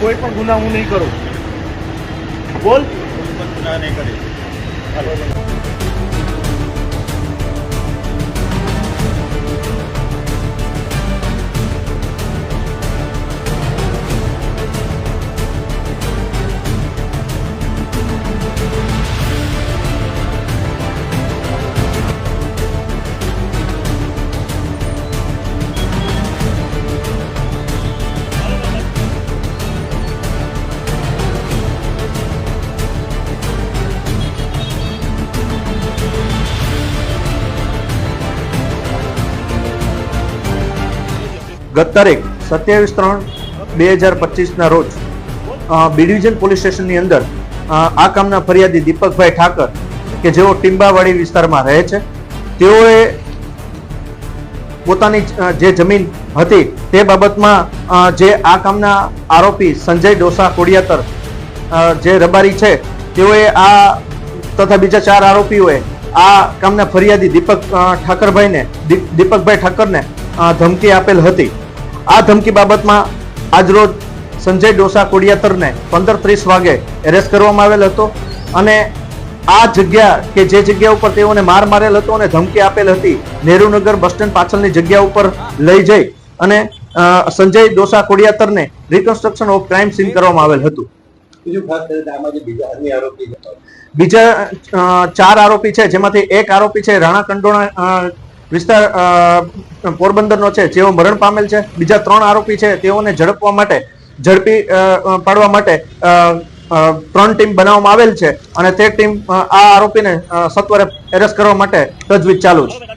કોઈ પણ ગુના હું નહીં કરું. બોલ. ગુના નહીં કરી. ગત તારીખ સત્યાવીસ ત્રણ બે હજાર પચીસના રોજ બી ડિવિઝન પોલીસ સ્ટેશનની અંદર આ કામના ફરિયાદી દીપકભાઈ ઠાકર, કે જેઓ ટીંબાવાડી વિસ્તારમાં રહે છે, તેઓએ પોતાની જે જમીન હતી તે બાબતમાં જે આ કામના આરોપી સંજય ડોસા કોડિયાતર જે રબારી છે, તેઓએ આ તથા બીજા ચાર આરોપીઓએ આ કામના ફરિયાદી દીપક ઠાકરભાઈને, દીપ- દીપકભાઈ ઠાકરને ધમકી આપેલ હતી. આ ધમકી બાબતમાં આજરોજ સંજય ડોસા કોડિયાતરને પંદર ત્રીસ વાગે એરેસ્ટ કરવામાં આવેલ હતો અને આ જગ્યા કે જે જગ્યા ઉપર તેઓને માર મારેલ હતો અને ધમકી આપેલ હતી નહેરુનગર બસ સ્ટેન્ડ પાછળની જગ્યા ઉપર લઈ જઈ અને સંજય ડોસા કોડિયાતરને રિકન્સ્ટ્રક્શન ઓફ ક્રાઇમ સીન કરવામાં આવેલ હતું. બીજું ચાર આરોપી છે જેમાંથી એક આરોપી છે રાણા કંડોણા વિસ્તાર પોરબંદરનો છે, જેઓ મરણ પામેલ છે. બીજા ત્રણ આરોપી છે, તેઓને ઝડપવા માટે, ઝડપી પાડવા માટે ત્રણ ટીમ બનાવવામાં આવેલ છે. અને તે ટીમ આ આરોપીને સત્વરે એરેસ્ટ કરવા માટે તજવીજ ચાલુ છે.